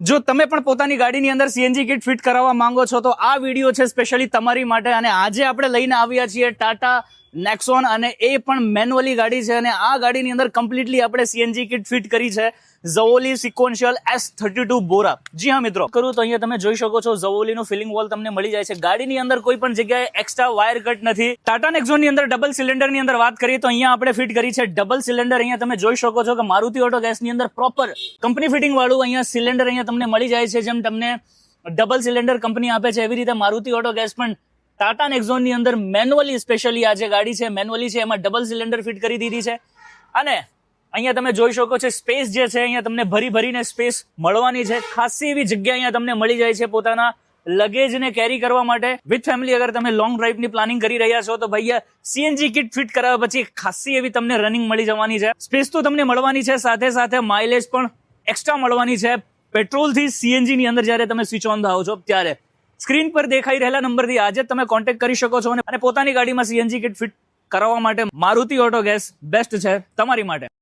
જો તમે પણ પોતાની ગાડીની અંદર સીએનજી કિટ ફિટ કરાવવા માંગો છો, તો આ વીડિયો છે સ્પેશિયલી તમારી માટે અને આજે આપણે લઈને આવ્યા છીએ ટાટા નેક્સોન અને એ પણ મેન્યુઅલી ગાડી છે અને આ ગાડીની અંદર કમ્પ્લીટલી આપણે સીએનજી કિટ ફિટ કરી છે. ઝવોલી sequential S thirty two Bora ji હા, મિત્રો. કરું તો અહીંયા તમે જોઈ શકો છો ઝવોલીનું ફિલિંગ વોલ તમને મળી જાય છે. ગાડીની અંદર કોઈ પણ જગ્યાએ એક્સ્ટ્રા વાયર કટ નથી. ટાટા નેક્સોનની અંદર ડબલ સિલિન્ડરની અંદર વાત કરીએ તો અહીંયા આપણે ફિટ કરી છે ડબલ સિલિન્ડર અહીંયા તમે જોઈ શકો છો કે મારુતિ ઓટો ગેસની અંદર પ્રોપર કંપની ફિટિંગ વાળું અહીંયા સિલિન્ડર અહીંયા તમને મળી જાય છે, જેમ તમને ડબલ સિલિન્ડર કંપની આપે છે. એવી રીતે મારુતિ ઓટો ગેસ પણ ટાટા નેક્ઝોનની અંદર મેન્યુઅલી, સ્પેશિયલી આ જે ગાડી છે, મેન્યુઅલી છે, એમાં ડબલ સિલિન્ડર ફિટ કરી દીધી છે. અને અહીંયા તમે જોઈ શકો છો, સ્પેસ જે છે, અહીંયા તમને ભરી ભરીને સ્પેસ મળવાની છે. ખાસી એવી જગ્યા અહીંયા તમને મળી જાય છે પોતાના લગેજને કેરી કરવા માટે. વિથ ફેમિલી અગર તમે લોંગ ડ્રાઈવની પ્લાનિંગ કરી રહ્યા છો, તો ભૈયા સીએનજી કિટ ફિટ કરાવ્યા પછી ખાસી એવી તમને રનિંગ મળી જવાની છે. સ્પેસ તો તમને મળવાની છે, સાથે સાથે માઇલેજ પણ એક્સ્ટ્રા મળવાની છે. પેટ્રોલથી સીએનજીની અંદર જ્યારે તમે સ્વિચ ઓન થાઓ છો, ત્યારે. સ્ક્રીન પર દેખાઈ રહેલા નંબરથી આજે તમે કોન્ટેક્ટ કરી શકો છો અને પોતાની ગાડીમાં સીએનજી કિટ ફિટ કરાવવા માટે મારુતિ ઓટો ગેસ બેસ્ટ છે તમારી માટે.